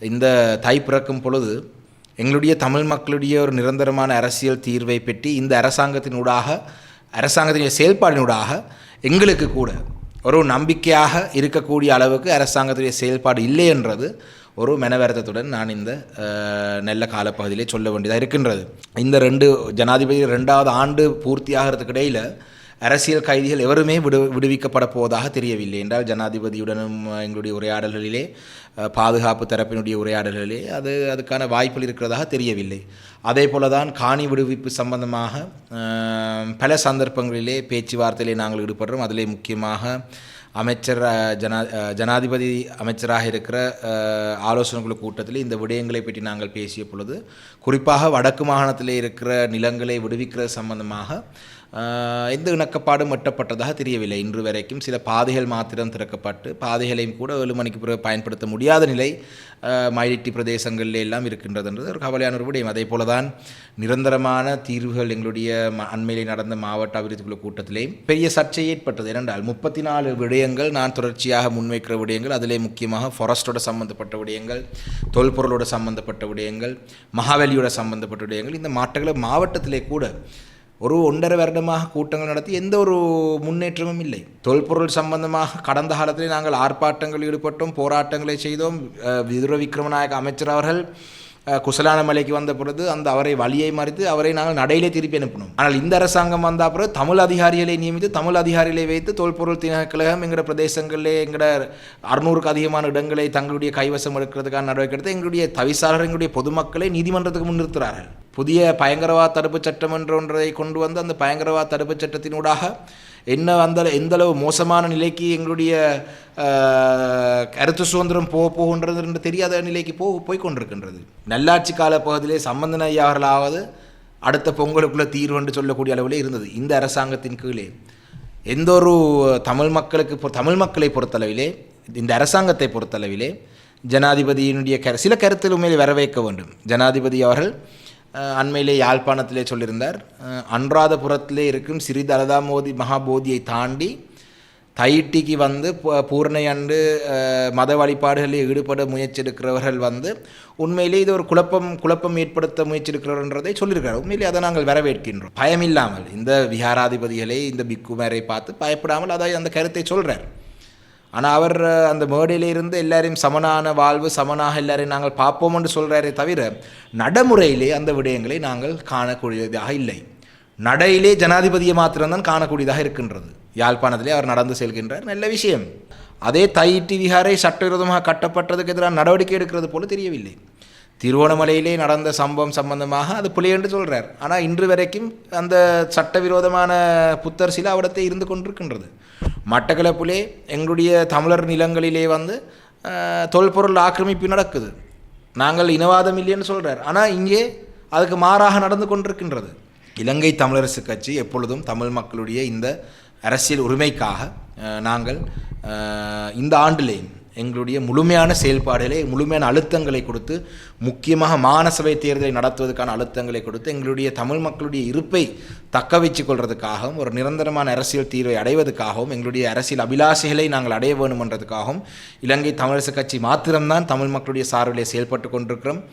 இந்த தை பிறக்கும் பொழுது எங்களுடைய தமிழ் மக்களுடைய ஒரு நிரந்தரமான அரசியல் தீர்வை பெற்றி இந்த அரசாங்கத்தினூடாக அரசாங்கத்தினுடைய செயல்பாடினூடாக எங்களுக்கு கூட ஒரு நம்பிக்கையாக இருக்கக்கூடிய அளவுக்கு அரசாங்கத்துடைய செயல்பாடு இல்லை என்றது ஒரு மெனவரத்தத்துடன் நான் இந்த நல்ல காலப்பகுதியிலே சொல்ல வேண்டியதாக இருக்கின்றது. இந்த ரெண்டு ஜனாதிபதி ரெண்டாவது ஆண்டு பூர்த்தியாகிறதுக்கு இடையில் அரசியல் கைதிகள் எவருமே விடு விடுவிக்கப்பட போவதாக தெரியவில்லை என்றால் ஜனாதிபதியுடனும் எங்களுடைய உரையாடல்களிலே பாதுகாப்பு தரப்பினுடைய உரையாடல்களிலே அது அதுக்கான வாய்ப்புகள் இருக்கிறதாக தெரியவில்லை. அதே போல தான் காணி விடுவிப்பு சம்பந்தமாக பல சந்தர்ப்பங்களிலே பேச்சுவார்த்தையிலே நாங்கள் ஈடுபடுறோம். அதிலே முக்கியமாக அமைச்சர் ஜனா ஜனாதிபதி அமைச்சராக இருக்கிற அஹ், ஆலோசனை குழு கூட்டத்தில் இந்த விடயங்களை பற்றி நாங்கள் பேசிய பொழுது குறிப்பாக வடக்கு மாகாணத்தில் இருக்கிற நிலங்களை விடுவிக்கிறது சம்பந்தமாக எந்த இணக்கப்பாடும் எட்டப்பட்டதாக தெரியவில்லை. இன்று வரைக்கும் சில பாதைகள் மாத்திரம் திறக்கப்பட்டு பாதைகளையும் கூட ஏழு மணிக்கு பிறகு பயன்படுத்த முடியாத நிலை மயிலிட்டி பிரதேசங்களில் எல்லாம் இருக்கின்றதுன்றது ஒரு கவலையான ஒரு விடயம். அதே போல தான் நிரந்தரமான தீர்வுகள் எங்களுடைய ம- அண்மையிலே நடந்த மாவட்ட அபிவிருத்தி குழு கூட்டத்திலே பெரிய சர்ச்சை ஏற்பட்டது. ஏனென்றால் முப்பத்தி நாலு விடயங்கள் நான் தொடர்ச்சியாக முன்வைக்கிற விடயங்கள் அதிலே முக்கியமாக ஃபாரஸ்டோட சம்பந்தப்பட்ட விடயங்கள் தொல்பொருளோட சம்பந்தப்பட்ட விடயங்கள் மகாவலியோட சம்பந்தப்பட்ட விடயங்கள் இந்த மாற்றங்களை மாவட்டத்திலே கூட ஒரு ஒன்றரை வருடமாக கூட்டங்கள் நடத்தி எந்த ஒரு முன்னேற்றமும் இல்லை. தொல்பொருள் சம்பந்தமாக கடந்த காலத்தில் நாங்கள் ஆர்ப்பாட்டங்கள் ஈடுபட்டோம் போராட்டங்களை செய்தோம். விதுர விக்ரமநாயக அமைச்சர் அவர்கள் குசலான மலைக்கு வந்த பிறகு அந்த அவரை வழியை மறித்து அவரை நாங்கள் நடையிலே திருப்பி அனுப்பினோம். ஆனால் இந்த அரசாங்கம் வந்த பிறகு தமிழ் அதிகாரிகளை நியமித்து தமிழ் அதிகாரிகளை வைத்து தொல்பொருள் திணைக்கழகம் எங்களோட பிரதேசங்களிலே எங்களோட அறுநூறுக்கு அதிகமான இடங்களை தங்களுடைய கைவசம் எடுக்கிறதுக்கான நடவடிக்கை எடுத்து எங்களுடைய தவிசாளர் எங்களுடைய பொதுமக்களை நீதிமன்றத்துக்கு முன்னிறுத்துகிறார்கள். புதிய பயங்கரவாத தடுப்பு சட்டம் என்ற ஒன்றை கொண்டு வந்து அந்த பயங்கரவாத தடுப்பு சட்டத்தினூடாக என்ன அந்த எந்த அளவு மோசமான நிலைக்கு எங்களுடைய கருத்து சுதந்திரம் போக போகின்றது என்று தெரியாத நிலைக்கு போ போய்கொண்டிருக்கின்றது நல்லாட்சி கால பகுதியிலே சம்பந்தன ஐயாவர்களாவது அடுத்த பொங்கலுக்குள்ளே தீர்வு என்று சொல்லக்கூடிய அளவிலே இருந்தது. இந்த அரசாங்கத்தின் கீழே. எந்த ஒரு தமிழ் மக்களுக்கு தமிழ் மக்களை பொறுத்தளவிலே இந்த அரசாங்கத்தை பொறுத்தளவிலே ஜனாதிபதியினுடைய கரு சில கருத்தில் உண்மையில் வரவேற்க வேண்டும். ஜனாதிபதி அவர்கள் அண்மையிலே யாழ்ப்பாணத்திலே சொல்லியிருந்தார். அன்றாதபுரத்திலே இருக்கும் ஸ்ரீ தலதாமோதி மகாபோதியை தாண்டி தைட்டிக்கு வந்து பு- பூரணை மத வழிபாடுகளில் ஈடுபட முயற்சிருக்கிறவர்கள் வந்து உண்மையிலே இது ஒரு குழப்பம் குழப்பம் ஏற்படுத்த முயற்சிருக்கிறன்றதை சொல்லியிருக்கிறார். உண்மையிலே அதை நாங்கள் வரவேற்கின்றோம். பயமில்லாமல் இந்த விஹாராதிபதிகளை இந்த பிக்குமாரை பார்த்து பயப்படாமல் அதை அந்த கருத்தை சொல்கிறார் ஆனால் அவர் அந்த மேடையிலிருந்து எல்லாரையும் சமனான வாழ்வு சமனாக எல்லாரையும் நாங்கள் பார்ப்போம் என்று சொல்கிறாரே தவிர நடைமுறையிலே அந்த விடயங்களை நாங்கள் காணக்கூடியதாக இல்லை. நடையிலே ஜனாதிபதியை மாத்திரம்தான் காணக்கூடியதாக இருக்கின்றது. யாழ்ப்பாணத்திலே அவர் நடந்து செல்கின்றார். நல்ல விஷயம். அதே தையிட்டி விகாரை சட்டவிரோதமாக கட்டப்பட்டதுக்கு எதிராக நடவடிக்கை எடுக்கிறது போல தெரியவில்லை. திருவோணமலையிலே நடந்த சம்பவம் சம்பந்தமாக அது பிழை என்று சொல்கிறார் ஆனால் இன்று வரைக்கும் அந்த சட்டவிரோதமான புத்தர் சில அவடத்தை இருந்து கொண்டிருக்கின்றது. மட்டக்களப்பிலே எங்களுடைய தமிழர் நிலங்களிலே வந்து தொல்பொருள் ஆக்கிரமிப்பு நடக்குது. நாங்கள் இனவாதம் இல்லைன்னு சொல்கிறார் ஆனால் இங்கே அதுக்கு மாறாக நடந்து கொண்டிருக்கின்றது. இலங்கை தமிழரசு கட்சி எப்பொழுதும் தமிழ் மக்களுடைய இந்த அரசியல் உரிமைக்காக நாங்கள் இந்த ஆண்டிலேயும் எங்களுடைய முழுமையான செயல்பாடுகளை முழுமையான அழுத்தங்களை கொடுத்து முக்கியமாக மாநசபை தேர்தலை நடத்துவதற்கான அழுத்தங்களை கொடுத்து எங்களுடைய தமிழ் மக்களுடைய இருப்பை தக்க வைத்துக் கொள்வதற்காகவும் ஒரு நிரந்தரமான அரசியல் தீர்வை அடைவதற்காகவும் எங்களுடைய அரசியல் அபிலாஷைகளை நாங்கள் அடைய வேண்டுமென்றதுக்காகவும் இலங்கை தமிழரசு கட்சி மாத்திரம்தான் தமிழ் மக்களுடைய சார்பிலே செயல்பட்டு கொண்டிருக்கிறோம்.